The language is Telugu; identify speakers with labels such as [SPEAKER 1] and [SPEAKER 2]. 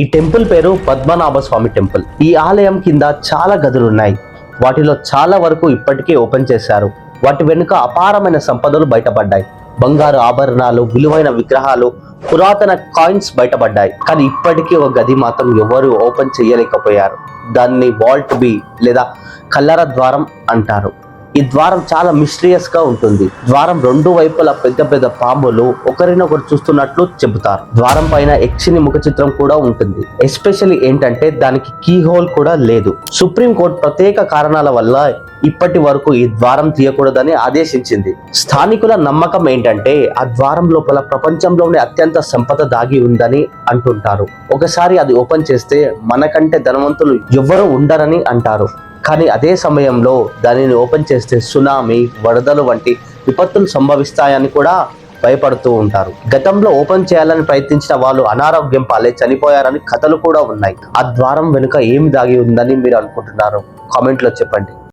[SPEAKER 1] ఈ టెంపుల్ పేరు పద్మనాభ స్వామి టెంపుల్. ఈ ఆలయం కింద చాలా గదులు ఉన్నాయి వాటిలో చాలా వరకు ఇప్పటికే ఓపెన్ చేశారు. వాటి వెనుక అపారమైన సంపదలు బయటపడ్డాయి. బంగారు ఆభరణాలు విలువైన విగ్రహాలు పురాతన కాయిన్స్ బయటపడ్డాయి. కానీ ఇప్పటికీ ఒక గది మాత్రం ఎవరు ఓపెన్ చేయలేకపోయారు. దాన్ని వాల్ట్ బి లేదా కల్లర ద్వారం అంటారు. ఈ ద్వారం చాలా మిస్టీరియస్గా ఉంటుంది. ద్వారం రెండు వైపులా పెద్ద పెద్ద పాములు ఒకరినొకరు చూస్తున్నట్లు చెబుతారు. ద్వారం పైన యక్షిని ముఖ చిత్రం కూడా ఉంటుంది. ఎస్పెషల్లీ ఏంటంటే దానికి కీ హోల్ కూడా లేదు. సుప్రీంకోర్టు ప్రత్యేక కారణాల వల్ల ఇప్పటి వరకు ఈ ద్వారం తీయకూడదని ఆదేశించింది. స్థానికుల నమ్మకం ఏంటంటే ఆ ద్వారం లోపల ప్రపంచంలోనే అత్యంత సంపద దాగి ఉందని అంటుంటారు. ఒకసారి అది ఓపెన్ చేస్తే మనకంటే ధనవంతులు ఎవ్వరూ ఉండరని అంటారు. కానీ అదే సమయంలో దానిని ఓపెన్ చేస్తే సునామీ వరదలు వంటి విపత్తులు సంభవిస్తాయని కూడా భయపడుతూ ఉంటారు. గతంలో ఓపెన్ చేయాలని ప్రయత్నించిన వాళ్ళు అనారోగ్యం పాలే చనిపోయారని కథలు కూడా ఉన్నాయి. ఆ ద్వారం వెనుక ఏమి దాగి ఉందని మీరు అనుకుంటున్నారు? కామెంట్లో చెప్పండి.